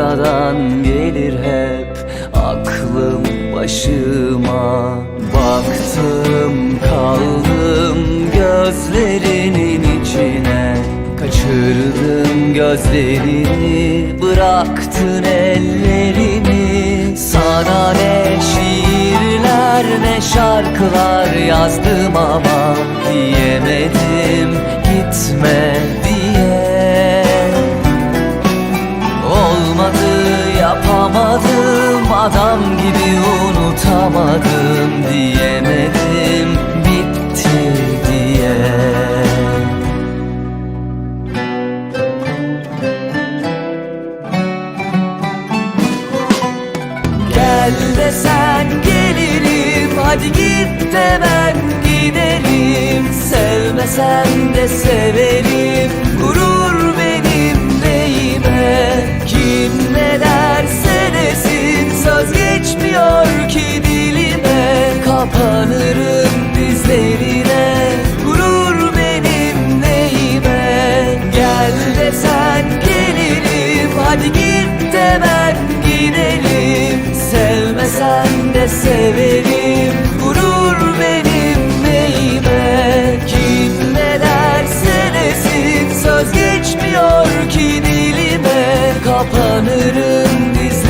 Sonradan gelir hep aklım başıma. Baktım kaldım gözlerinin içine. Kaçırdım gözlerini bıraktın ellerini. Sana ne şiirler ne şarkılar Gel desen gelirim. Hadi git de ben giderim Sevmesen de severim Sevmesen de severim Gurur benim neyime? Kim ne derse desin Söz geçmiyor ki dilime. Kapanırım dizlerine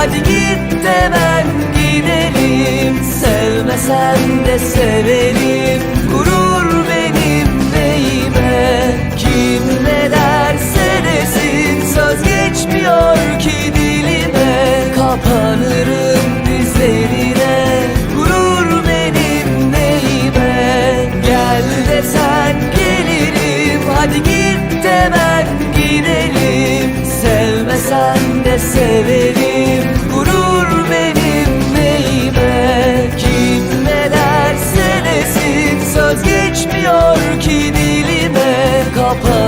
Hadi git de ben gidelim. Sevmesen de severim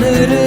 derse